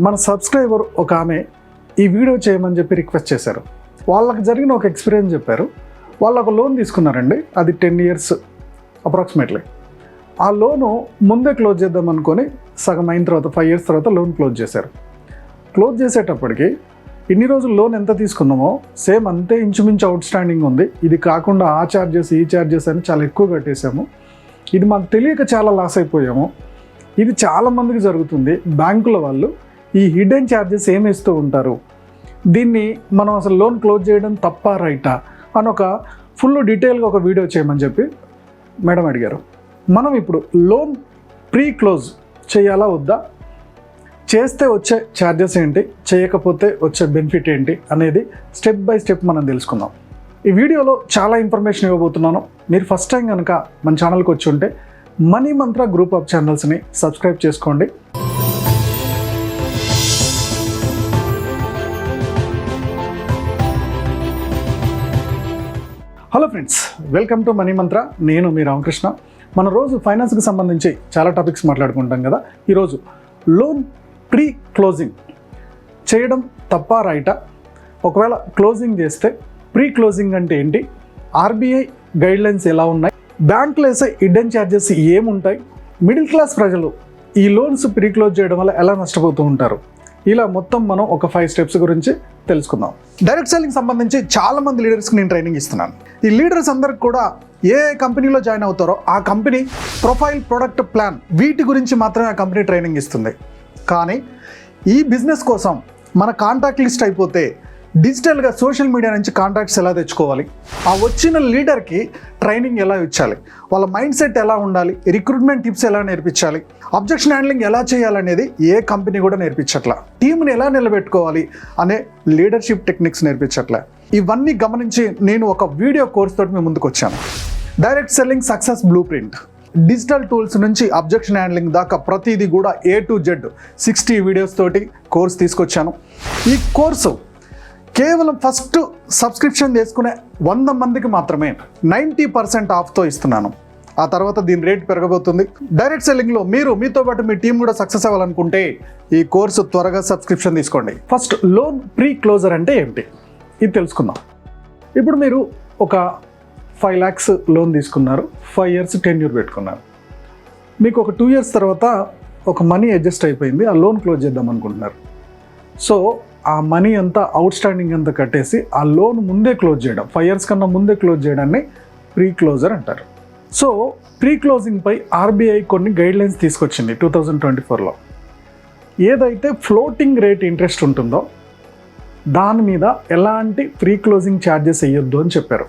మన సబ్స్క్రైబర్ ఒక ఆమె ఈ వీడియో చేయమని చెప్పి రిక్వెస్ట్ చేశారు. వాళ్ళకి జరిగిన ఒక ఎక్స్పీరియన్స్ చెప్పారు. వాళ్ళు ఒక లోన్ తీసుకున్నారండి. అది టెన్ ఇయర్స్ అప్రాక్సిమేట్లీ. ఆ లోను ముందే క్లోజ్ చేద్దాం అనుకొని సగం అయిన తర్వాత ఫైవ్ ఇయర్స్ తర్వాత లోన్ క్లోజ్ చేశారు. క్లోజ్ చేసేటప్పటికి ఇన్ని రోజులు లోన్ ఎంత తీసుకున్నామో సేమ్ అంతే ఇంచుమించు అవుట్ స్టాండింగ్ ఉంది. ఇది కాకుండా ఆ ఛార్జెస్ ఈ ఛార్జెస్ అని చాలా ఎక్కువ కట్టేశాము. ఇది మాకు తెలియక చాలా లాస్ అయిపోయాము. ఇది చాలామందికి జరుగుతుంది. బ్యాంకుల వాళ్ళు ఈ హిడెన్ ఛార్జెస్ ఏమి ఇస్తూ ఉంటారు? దీన్ని మనం అసలు లోన్ క్లోజ్ చేయడం తప్ప రైటా? అని ఒక ఫుల్ డీటెయిల్గా ఒక వీడియో చేయమని చెప్పి మేడం అడిగారు. మనం ఇప్పుడు లోన్ ప్రీ క్లోజ్ చేయాలా వద్దా? చేస్తే వచ్చే ఛార్జెస్ ఏంటి? చేయకపోతే వచ్చే బెనిఫిట్ ఏంటి? అనేది స్టెప్ బై స్టెప్ మనం తెలుసుకుందాం. ఈ వీడియోలో చాలా ఇన్ఫర్మేషన్ ఇవ్వబోతున్నాను. మీరు ఫస్ట్ టైం కనుక మన ఛానల్కి వచ్చి ఉంటే మనీ మంత్ర గ్రూప్ ఆఫ్ ఛానల్స్ని సబ్స్క్రైబ్ చేసుకోండి. Hello friends welcome to money Mantra నేను మీ రామకృష్ణ. మన రోజు ఫైనాన్స్కి సంబంధించి చాలా టాపిక్స్ మాట్లాడుకుంటాం కదా. ఈరోజు లోన్ ప్రీ క్లోజింగ్ చేయడం తప్ప రైటా? ఒకవేళ క్లోజింగ్ చేస్తే ప్రీ క్లోజింగ్ అంటే ఏంటి? ఆర్బీఐ గైడ్లైన్స్ ఎలా ఉన్నాయి? బ్యాంకులు వేసే ఇడ్డెన్ ఛార్జెస్ ఏముంటాయి? మిడిల్ క్లాస్ ప్రజలు ఈ లోన్స్ ప్రీ క్లోజ్ చేయడం వల్ల ఎలా నష్టపోతూ ఉంటారు? ఇలా మొత్తం మనం ఒక ఫైవ్ స్టెప్స్ గురించి తెలుసుకుందాం. డైరెక్ట్ సెల్లింగ్ సంబంధించి చాలా మంది లీడర్స్కి నేను ట్రైనింగ్ ఇస్తున్నాను. ఈ లీడర్స్ అందరికి కూడా ఏ కంపెనీలో జాయిన్ అవుతారో ఆ కంపెనీ ప్రొఫైల్ ప్రొడక్ట్ ప్లాన్ వీటి గురించి మాత్రమే ఆ కంపెనీ ట్రైనింగ్ ఇస్తుంది. కానీ ఈ బిజినెస్ కోసం మన కాంటాక్ట్ లిస్ట్ అయిపోతే డిజిటల్గా సోషల్ మీడియా నుంచి కాంటాక్ట్స్ ఎలా తెచ్చుకోవాలి? ఆ వచ్చిన లీడర్కి ట్రైనింగ్ ఎలా ఇచ్చాలి? వాళ్ళ మైండ్ సెట్ ఎలా ఉండాలి? రిక్రూట్మెంట్ టిప్స్ ఎలా నేర్పించాలి? అబ్జెక్షన్ హ్యాండ్లింగ్ ఎలా చేయాలనేది ఏ కంపెనీ కూడా నేర్పించట్లా. టీంని ఎలా నిలబెట్టుకోవాలి అనే లీడర్షిప్ టెక్నిక్స్ నేర్పించట్లే. ఇవన్నీ గమనించి నేను ఒక వీడియో కోర్స్ తోటి మీ ముందుకు వచ్చాను. Direct selling success blueprint digital tools నుంచి అబ్జెక్షన్ హ్యాండ్లింగ్ దాకా ప్రతిదీ కూడా A to Z sixty videos తోటి కోర్స్ తీసుకొచ్చాను. ఈ కోర్సు కేవలం ఫస్ట్ సబ్స్క్రిప్షన్ చేసుకునే వంద మందికి మాత్రమే నైంటీ పర్సెంట్ ఆఫ్తో ఇస్తున్నాను. ఆ తర్వాత దీని రేట్ పెరగబోతుంది. డైరెక్ట్ సెల్లింగ్లో మీరు మీతో పాటు మీ టీం కూడా సక్సెస్ అవ్వాలనుకుంటే ఈ కోర్సు త్వరగా సబ్స్క్రిప్షన్ తీసుకోండి. ఫస్ట్ లోన్ ప్రీ క్లోజర్ అంటే ఏమిటి? ఇది తెలుసుకుందాం. ఇప్పుడు మీరు ఒక ఫైవ్ ల్యాక్స్ లోన్ తీసుకున్నారు. ఫైవ్ ఇయర్స్ టెన్ ఇయర్ పెట్టుకున్నారు. మీకు ఒక టూ ఇయర్స్ తర్వాత ఒక మనీ అడ్జస్ట్ అయిపోయింది. ఆ లోన్ క్లోజ్ చేద్దాం అనుకుంటున్నారు. సో ఆ మనీ అంతా అవుట్ స్టాండింగ్ అంతా కట్టేసి ఆ లోన్ ముందే క్లోజ్ చేయడం. ఫైవ్ ఇయర్స్ కన్నా ముందే క్లోజ్ చేయడాన్ని ప్రీ క్లోజర్ అంటారు సో ప్రీ క్లోజింగ్పై ఆర్బీఐ కొన్ని గైడ్లైన్స్ తీసుకొచ్చింది టూ థౌజండ్ ట్వంటీ ఫోర్లో ఏదైతే ఫ్లోటింగ్ రేట్ ఇంట్రెస్ట్ ఉంటుందో దాని మీద ఎలాంటి ప్రీ క్లోజింగ్ ఛార్జెస్ వేయొద్దు అని చెప్పారు.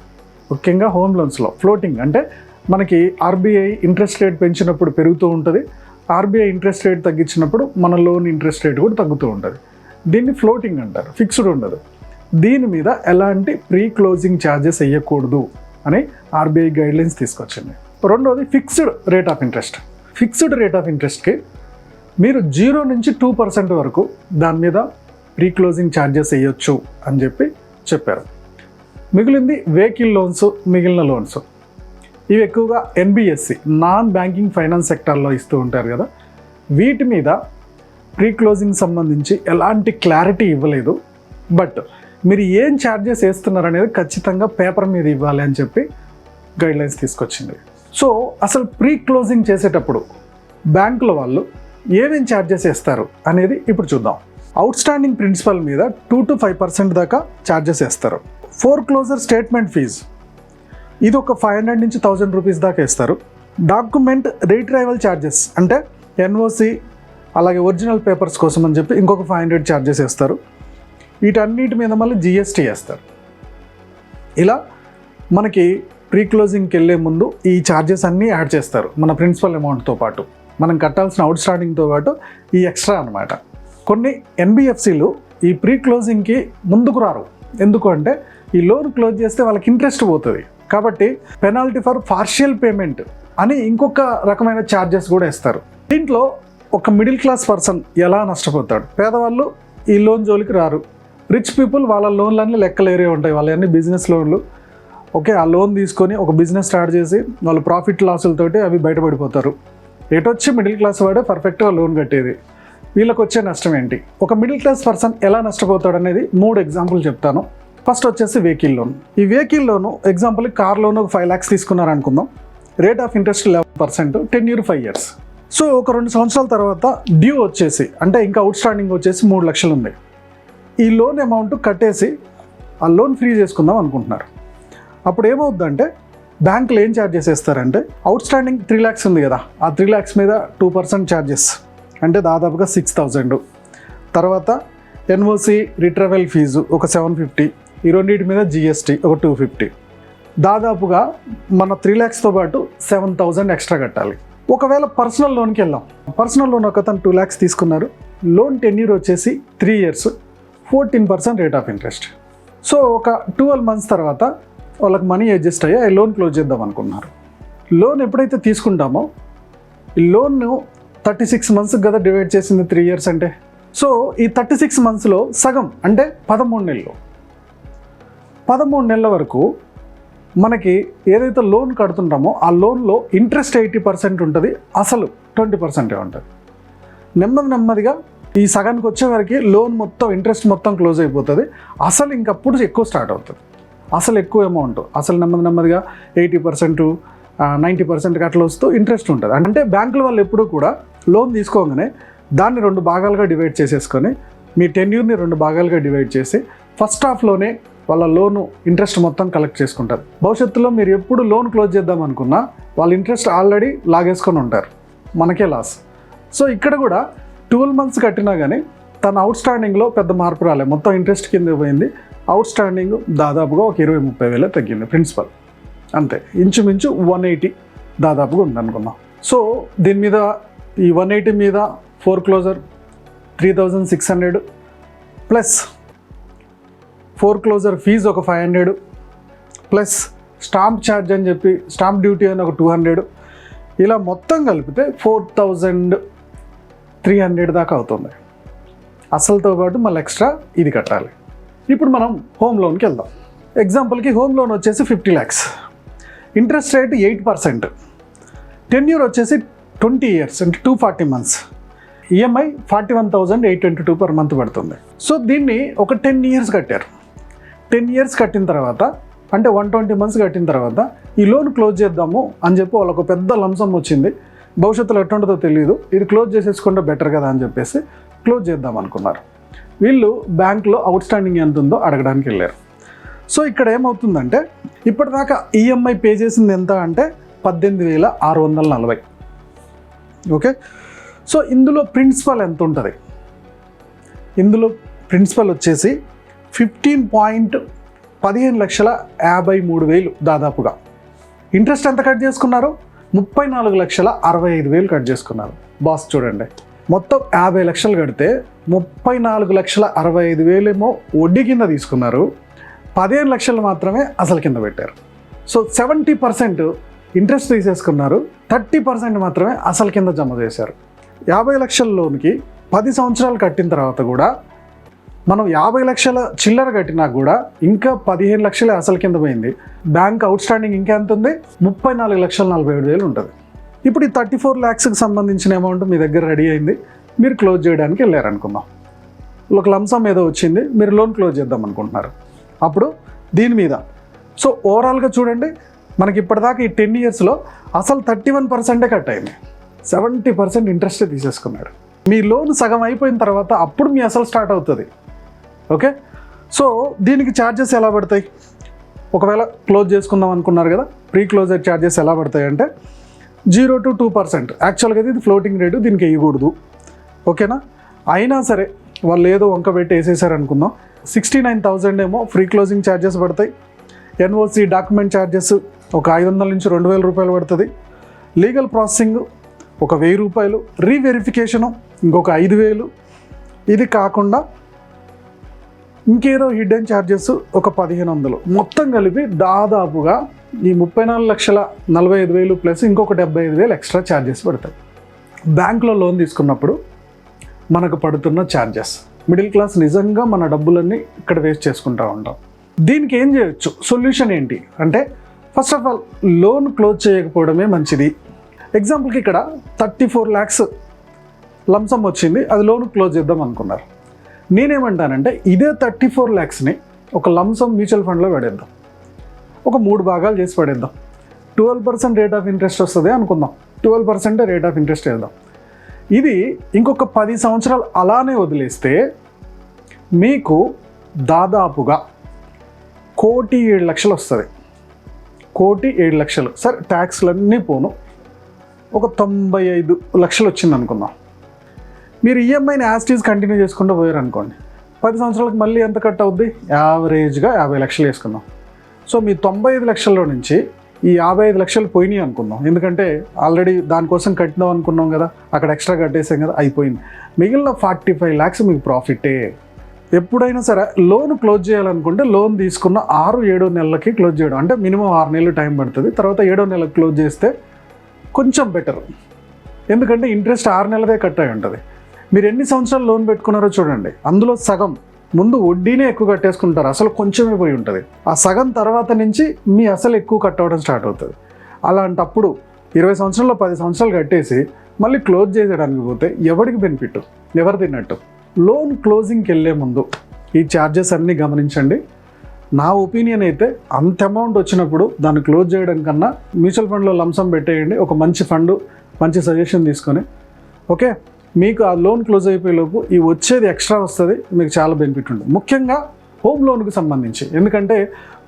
ముఖ్యంగా హోమ్ లోన్స్లో ఫ్లోటింగ్ అంటే మనకి ఆర్బీఐ ఇంట్రెస్ట్ రేట్ పెంచినప్పుడు పెరుగుతూ ఉంటుంది. ఆర్బీఐ ఇంట్రెస్ట్ రేట్ తగ్గించినప్పుడు మన లోన్ ఇంట్రెస్ట్ రేట్ కూడా తగ్గుతూ ఉంటుంది. దీన్ని ఫ్లోటింగ్ అంటారు ఫిక్స్డ్ ఉండదు. దీని మీద ఎలాంటి ప్రీ క్లోజింగ్ ఛార్జెస్ వేయకూడదు అని ఆర్బీఐ గైడ్లైన్స్ తీసుకొచ్చింది. రెండోది fixed rate of interest fixed rate of ఇంట్రెస్ట్కి మీరు జీరో నుంచి టూ పర్సెంట్ వరకు దాని మీద ప్రీ క్లోజింగ్ ఛార్జెస్ వేయొచ్చు అని చెప్పి చెప్పారు. మిగిలింది వెహికల్ లోన్స్ మిగిలిన లోన్స్ ఇవి ఎక్కువగా ఎన్బిఎస్సి నాన్ బ్యాంకింగ్ ఫైనాన్స్ సెక్టార్లో ఇస్తూ ఉంటారు కదా. వీటి మీద ప్రీ క్లోజింగ్ సంబంధించి ఎలాంటి క్లారిటీ ఇవ్వలేదు. బట్ మీరు ఏం ఛార్జెస్ వేస్తున్నారు అనేది ఖచ్చితంగా పేపర్ మీద ఇవ్వాలి అని చెప్పి గైడ్లైన్స్ తీసుకొచ్చింది. సో అసలు ప్రీ క్లోజింగ్ చేసేటప్పుడు బ్యాంకుల వాళ్ళు ఏమేం ఛార్జెస్ వేస్తారు అనేది ఇప్పుడు చూద్దాం. అవుట్ స్టాండింగ్ ప్రిన్సిపల్ మీద టూ టు ఫైవ్ పర్సెంట్ దాకా ఛార్జెస్ వేస్తారు. ఫోర్ క్లోజర్ స్టేట్మెంట్ ఫీజు ఇది ఒక ఫైవ్ హండ్రెడ్ నుంచి థౌజండ్ రూపీస్ దాకా ఇస్తారు డాక్యుమెంట్ రీట్రైవల్ ఛార్జెస్ అంటే ఎన్ఓసి అలాగే ఒరిజినల్ పేపర్స్ కోసం అని చెప్పి ఇంకొక ఫైవ్ హండ్రెడ్ ఛార్జెస్ వేస్తారు. వీటన్నిటి మీద మళ్ళీ జిఎస్టీ వేస్తారు. ఇలా మనకి ప్రీ క్లోజింగ్కి వెళ్ళే ముందు ఈ ఛార్జెస్ అన్నీ యాడ్ చేస్తారు మన ప్రిన్సిపల్ అమౌంట్తో పాటు. మనం కట్టాల్సిన అవుట్ స్టాండింగ్తో పాటు ఈ ఎక్స్ట్రా అనమాట కొన్ని ఎన్బిఎఫ్సిలు ఈ ప్రీ క్లోజింగ్కి ముందుకు రారు. ఎందుకు అంటే ఈ లోన్ క్లోజ్ చేస్తే వాళ్ళకి ఇంట్రెస్ట్ పోతుంది. కాబట్టి పెనాల్టీ ఫర్ పార్షియల్ పేమెంట్ అని ఇంకొక రకమైన ఛార్జెస్ కూడా ఇస్తారు దీంట్లో ఒక మిడిల్ క్లాస్ పర్సన్ ఎలా నష్టపోతాడు? పేదవాళ్ళు ఈ లోన్ జోలికి రారు. రిచ్ పీపుల్ వాళ్ళ లోన్లన్నీ లెక్కలేరే ఉంటాయి. వాళ్ళన్నీ బిజినెస్ లోన్లు ఓకే ఆ లోన్ తీసుకొని ఒక బిజినెస్ స్టార్ట్ చేసి వాళ్ళు ప్రాఫిట్ లాసులతోటి అవి బయటపడిపోతారు. ఎటొచ్చి మిడిల్ క్లాస్ వాడే పర్ఫెక్ట్గా లోన్ కట్టేది? వీళ్ళకి వచ్చే నష్టం ఏంటి? ఒక మిడిల్ క్లాస్ పర్సన్ ఎలా నష్టపోతాడు అనేది మూడు ఎగ్జాంపుల్ చెప్తాను. ఫస్ట్ వచ్చేసి వెహికల్ లోన్ ఈ vehicle loan example car loan ఒక ఫైవ్ ల్యాక్స్ తీసుకున్నారు అనుకుందాం rate of interest eleven percent ten year five years so ఒక రెండు సంవత్సరాల తర్వాత డ్యూ వచ్చేసి అంటే ఇంకా అవుట్ స్టాండింగ్ వచ్చేసి మూడు లక్షలు ఉంది. ఈ లోన్ అమౌంట్ కట్టేసి ఆ లోన్ ఫ్రీ చేసుకుందాం అనుకుంటున్నారు. అప్పుడు ఏమవుద్దంటే బ్యాంకులు ఏం ఛార్జ్ చేసేస్తారంటే అవుట్ స్టాండింగ్ త్రీ ల్యాక్స్ ఉంది కదా ఆ త్రీ ల్యాక్స్ మీద టూ పర్సెంట్ ఛార్జెస్ అంటే దాదాపుగా సిక్స్ థౌజండ్ తర్వాత ఎన్ఓసి రిట్రవెల్ ఫీజు ఒక సెవెన్ ఫిఫ్టీ ఈ రెండింటి మీద జిఎస్టీ ఒక టూ ఫిఫ్టీ దాదాపుగా మన త్రీ ల్యాక్స్తో పాటు సెవెన్ థౌజండ్ ఎక్స్ట్రా కట్టాలి. ఒకవేళ పర్సనల్ లోన్కి వెళ్ళాం పర్సనల్ లోన్ ఒక టూ ల్యాక్స్ తీసుకున్నారు. లోన్ టెన్యూర్ వచ్చేసి three years fourteen percent rate of interest so ఒక ట్వెల్వ్ మంత్స్ తర్వాత వాళ్ళకి మనీ అడ్జస్ట్ అయ్యి లోన్ క్లోజ్ చేద్దాం అనుకున్నారు. లోన్ ఎప్పుడైతే తీసుకుంటామో ఈ లోన్ను థర్టీ సిక్స్ మంత్స్ కదా డివైడ్ చేసింది త్రీ ఇయర్స్ అంటే. సో ఈ థర్టీ సిక్స్ మంత్స్లో సగం అంటే పదమూడు నెలలు. పదమూడు నెలల వరకు మనకి ఏదైతే లోన్ కడుతుంటామో ఆ లోన్లో ఇంట్రెస్ట్ ఎయిటీ పర్సెంట్ ఉంటుంది అసలు ట్వంటీ పర్సెంటే ఉంటుంది. నెమ్మది నెమ్మదిగా ఈ సగానికి వచ్చే వరకు లోన్ మొత్తం ఇంట్రెస్ట్ మొత్తం క్లోజ్ అయిపోతుంది. అసలు ఇంకప్పుడు ఎక్కువ స్టార్ట్ అవుతుంది. అసలు ఎక్కువ అమౌంట్ అసలు నెమ్మది నెమ్మదిగా ఎయిటీ పర్సెంట్ నైంటీ పర్సెంట్కి అట్లా వస్తూ ఇంట్రెస్ట్ ఉంటుంది. అంటే బ్యాంకుల వాళ్ళు ఎప్పుడూ కూడా లోన్ తీసుకోగానే దాన్ని రెండు భాగాలుగా డివైడ్ చేసేసుకొని మీ టెన్యూర్ని రెండు భాగాలుగా డివైడ్ చేసి ఫస్ట్ హాఫ్లోనే వాళ్ళ లోను ఇంట్రెస్ట్ మొత్తం కలెక్ట్ చేసుకుంటారు. భవిష్యత్తులో మీరు ఎప్పుడు లోన్ క్లోజ్ చేద్దాం అనుకున్నా వాళ్ళ ఇంట్రెస్ట్ ఆల్రెడీ లాగేసుకొని ఉంటారు. మనకే లాస్. సో ఇక్కడ కూడా ట్వెల్వ్ మంత్స్ కట్టినా కానీ తన అవుట్ స్టాండింగ్లో పెద్ద మార్పు రాలేదు మొత్తం ఇంట్రెస్ట్ కింద పోయింది. అవుట్ స్టాండింగ్ దాదాపుగా ఒక ఇరవై ముప్పై వేలే తగ్గింది ప్రిన్సిపల్. అంతే. ఇంచుమించు వన్ ఎయిటీ దాదాపుగా ఉందనుకుందాం. సో దీని మీద ఈ వన్ ఎయిటీ మీద foreclosure three thousand six hundred plus foreclosure fee ఒక five hundred plus stamp charge అని చెప్పి స్టాంప్ డ్యూటీ అని ఒక టూ హండ్రెడ్. ఇలా మొత్తం కలిపితే ఫోర్ థౌజండ్ త్రీ హండ్రెడ్ దాకా అవుతుంది. అసలుతో పాటు మళ్ళీ ఎక్స్ట్రా ఇది కట్టాలి. ఇప్పుడు మనం హోమ్ లోన్కి వెళ్దాం. ఎగ్జాంపుల్కి హోమ్ లోన్ వచ్చేసి fifty lakhs. Interest rate eight percent. Tenure వచ్చేసి ట్వంటీ ఇయర్స్ అంటే two forty months. EMI forty one thousand eight twenty two per month పడుతుంది. సో దీన్ని ఒక టెన్ ఇయర్స్ కట్టారు. టెన్ ఇయర్స్ కట్టిన తర్వాత అంటే వన్ ట్వంటీ మంత్స్ కట్టిన తర్వాత ఈ లోన్ క్లోజ్ చేద్దాము అని చెప్పి వాళ్ళకు ఒక పెద్ద లంసం వచ్చింది. భవిష్యత్తులో ఎట్టుంటుందో తెలియదు ఇది క్లోజ్ చేసేసుకుంటే బెటర్ కదా అని చెప్పేసి క్లోజ్ చేద్దాం అనుకున్నారు. వీళ్ళు బ్యాంక్లో అవుట్ స్టాండింగ్ ఎంత ఉందో అడగడానికి వెళ్ళారు. సో ఇక్కడ ఏమవుతుందంటే ఇప్పటిదాకా ఈఎంఐ పే చేసింది ఎంత అంటే పద్దెనిమిది వేల ఆరు వందల నలభై. ఓకే? సో ఇందులో ప్రిన్సిపల్ ఎంత ఉంటుంది? ఇందులో ప్రిన్సిపల్ వచ్చేసి ఫిఫ్టీన్ పాయింట్ పదిహేను లక్షల యాభై మూడు వేలు దాదాపుగా. ఇంట్రెస్ట్ ఎంత కట్ చేసుకున్నారు? ముప్పై నాలుగు లక్షల అరవై ఐదు వేలు కట్ చేసుకున్నారు. బాస్ చూడండి. మొత్తం యాభై లక్షలు కడితే ముప్పై నాలుగు లక్షల అరవై ఐదు వేలేమో వడ్డీ కింద తీసుకున్నారు. పదిహేను లక్షలు మాత్రమే అసలు కింద పెట్టారు. సో సెవెంటీ పర్సెంట్ ఇంట్రెస్ట్ తీసేసుకున్నారు. థర్టీ పర్సెంట్ మాత్రమే అసలు కింద జమ చేశారు. యాభై లక్షల లోన్కి పది సంవత్సరాలు కట్టిన తర్వాత కూడా మనం యాభై లక్షల చిల్లర కట్టినా కూడా ఇంకా పదిహేను లక్షలే అసలు కింద పోయింది. బ్యాంక్ అవుట్ స్టాండింగ్ ఇంకా ఎంత ఉంది? ముప్పై నాలుగు లక్షల నలభై ఏడు వేలు ఉంటుంది. ఇప్పుడు ఈ థర్టీ ఫోర్ ల్యాక్స్కి సంబంధించిన అమౌంట్ మీ దగ్గర రెడీ అయింది. మీరు క్లోజ్ చేయడానికి వెళ్ళారనుకుందాం. ఒక లంసం ఏదో వచ్చింది. మీరు లోన్ క్లోజ్ చేద్దాం అనుకుంటున్నారు. అప్పుడు దీని మీద. సో ఓవరాల్గా చూడండి మనకి ఇప్పటిదాకా ఈ టెన్ ఇయర్స్లో అసలు థర్టీ వన్ పర్సెంటే కట్ అయింది. సెవెంటీ పర్సెంట్ ఇంట్రెస్టే తీసేసుకున్నాడు. మీ లోన్ సగం అయిపోయిన తర్వాత అప్పుడు మీ అసలు స్టార్ట్ అవుతుంది. ఓకే? సో దీనికి ఛార్జెస్ ఎలా పడతాయి? ఒకవేళ క్లోజ్ చేసుకుందాం అనుకున్నారు కదా ప్రీ క్లోజర్ ఛార్జెస్ ఎలా పడతాయి అంటే జీరో టు టూ పర్సెంట్ యాక్చువల్గా అయితే ఇది ఫ్లోటింగ్ రేటు దీనికి వేయకూడదు. ఓకేనా? అయినా సరే వాళ్ళు ఏదో వంక పెట్టి వేసేసారు అనుకుందాం. సిక్స్టీ నైన్ థౌజండ్ ఏమో ఫ్రీ క్లోజింగ్ ఛార్జెస్ పడతాయి ఎన్ఓసి డాక్యుమెంట్ ఛార్జెస్ ఒక ఐదు వందల నుంచి రెండు వేల రూపాయలు పడుతుంది. లీగల్ ప్రాసెసింగ్ ఒక వెయ్యి రూపాయలు. రీవెరిఫికేషను ఇంకొక ఐదు వేలు. ఇది కాకుండా ఇంకేదో హిడెన్ ఛార్జెస్ ఒక పదిహేను వందలు. మొత్తం కలిపి దాదాపుగా ఈ ముప్పై నాలుగు లక్షల నలభై ఐదు వేలు ప్లస్ ఇంకొక డెబ్బై ఐదు వేలు ఎక్స్ట్రా ఛార్జెస్ పడతాయి. బ్యాంకులో లోన్ తీసుకున్నప్పుడు మనకు పడుతున్న ఛార్జెస్ మిడిల్ క్లాస్ నిజంగా మన డబ్బులన్నీ ఇక్కడ వేస్ట్ చేసుకుంటూ ఉంటాం. దీనికి ఏం చేయొచ్చు? సొల్యూషన్ ఏంటి? అంటే first of all loan close చేయకపోవడమే మంచిది. ఎగ్జాంపుల్కి ఇక్కడ థర్టీ ఫోర్ ల్యాక్స్ లంసం వచ్చింది. అది లోన్ క్లోజ్ చేద్దాం అనుకున్నారు. నేనేమంటానంటే ఇదే థర్టీ ఫోర్ ల్యాక్స్ని ఒక లంసమ్ మ్యూచువల్ ఫండ్లో పడేద్దాం. ఒక మూడు భాగాలు చేసి పడేద్దాం. Twelve percent rate of interest వస్తుంది అనుకుందాం. ట్వెల్వ్ పర్సెంటే రేట్ ఆఫ్ ఇంట్రెస్ట్ వేద్దాం. ఇది ఇంకొక పది సంవత్సరాలు అలానే వదిలేస్తే మీకు దాదాపుగా కోటి ఏడు లక్షలు వస్తుంది. కోటి ఏడు లక్షలు. సరే ట్యాక్స్లన్నీ పోను. ఒక తొంభై ఐదు లక్షలు వచ్చింది అనుకుందాం మీరు ఈఎంఐని యాస్టీస్ కంటిన్యూ చేసుకుంటూ పోయారు అనుకోండి పది సంవత్సరాలకు మళ్ళీ ఎంత కట్ అవుద్ది? యావరేజ్గా యాభై లక్షలు వేసుకుందాం. సో మీ తొంభై ఐదు లక్షల్లో నుంచి ఈ యాభై ఐదు లక్షలు పోయినాయి అనుకుందాం. ఎందుకంటే ఆల్రెడీ దానికోసం కట్టినాం అనుకున్నాం కదా అక్కడ ఎక్స్ట్రా కట్టేసాం కదా అయిపోయింది. మిగిలిన ఫార్టీ ఫైవ్ ల్యాక్స్ మీకు ప్రాఫిటే ఎప్పుడైనా సరే లోన్ క్లోజ్ చేయాలనుకుంటే లోన్ తీసుకున్న ఆరు ఏడో నెలలకి క్లోజ్ చేయడం. అంటే మినిమం ఆరు నెలలు టైం పడుతుంది. తర్వాత ఏడో నెలకు క్లోజ్ చేస్తే కొంచెం బెటర్ ఎందుకంటే ఇంట్రెస్ట్ ఆరు నెలదే కట్ అయి ఉంటుంది. మీరు ఎన్ని సంవత్సరాలు లోన్ పెట్టుకున్నారో చూడండి. అందులో సగం ముందు వడ్డీనే ఎక్కువ కట్టేసుకుంటారు. అసలు కొంచెమే పోయి ఉంటుంది. ఆ సగం తర్వాత నుంచి మీ అసలు ఎక్కువ కట్ అవ్వడం స్టార్ట్ అవుతుంది. అలాంటప్పుడు ఇరవై సంవత్సరాల్లో పది సంవత్సరాలు కట్టేసి మళ్ళీ క్లోజ్ చేసేయడానికి పోతే ఎవరికి బెనిఫిట్? ఎవరు తిన్నట్టు? లోన్ క్లోజింగ్కి వెళ్ళే ముందు ఈ ఛార్జెస్ అన్నీ గమనించండి. నా ఒపీనియన్ అయితే అంత అమౌంట్ వచ్చినప్పుడు దాన్ని క్లోజ్ చేయడం కన్నా మ్యూచువల్ ఫండ్లో లంసం పెట్టేయండి. ఒక మంచి ఫండ్ మంచి సజెషన్ తీసుకొని. ఓకే? మీకు ఆ లోన్ క్లోజ్ అయిపోయేలోపు ఈ వచ్చేది ఎక్స్ట్రా వస్తుంది మీకు చాలా బెనిఫిట్ ఉంటుంది. ముఖ్యంగా హోమ్ లోన్కి సంబంధించి. ఎందుకంటే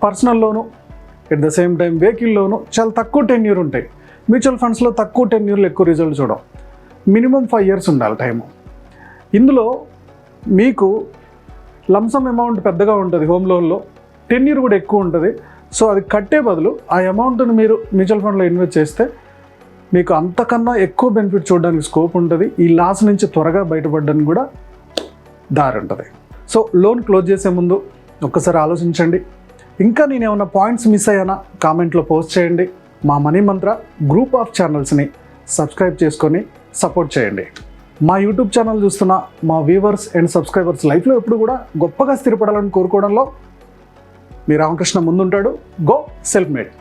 personal loan at the same time vehicle loan చాలా తక్కువ టెన్యూర్ ఉంటాయి. మ్యూచువల్ ఫండ్స్లో తక్కువ టెన్యూర్లు ఎక్కువ రిజల్ట్ చూడడం మినిమం ఫైవ్ ఇయర్స్ ఉండాలి టైము. ఇందులో మీకు లంసమ్ అమౌంట్ పెద్దగా ఉంటుంది హోమ్ లోన్లో టెన్యూర్ కూడా ఎక్కువ ఉంటుంది. సో అది కట్టే బదులు ఆ అమౌంట్ని మీరు మ్యూచువల్ ఫండ్లో ఇన్వెస్ట్ చేస్తే మీకు అంతకన్నా ఎక్కువ బెనిఫిట్ చూడడానికి స్కోప్ ఉంటుంది. ఈ లాస్ నుంచి త్వరగా బయటపడడానికి కూడా దారి ఉంటుంది. సో లోన్ క్లోజ్ చేసే ముందు ఒక్కసారి ఆలోచించండి. ఇంకా నేను ఏమైనా పాయింట్స్ మిస్ అయ్యానా? కామెంట్లో పోస్ట్ చేయండి. మా మనీ మంత్ర గ్రూప్ ఆఫ్ ఛానల్స్ని సబ్స్క్రైబ్ చేసుకొని సపోర్ట్ చేయండి. మా యూట్యూబ్ ఛానల్ చూస్తున్న మా వ్యూవర్స్ అండ్ సబ్స్క్రైబర్స్ లైఫ్లో ఎప్పుడు కూడా గొప్పగా స్థిరపడాలని కోరుకోవడంలో మీ రామకృష్ణ ముందుంటాడు. Go self made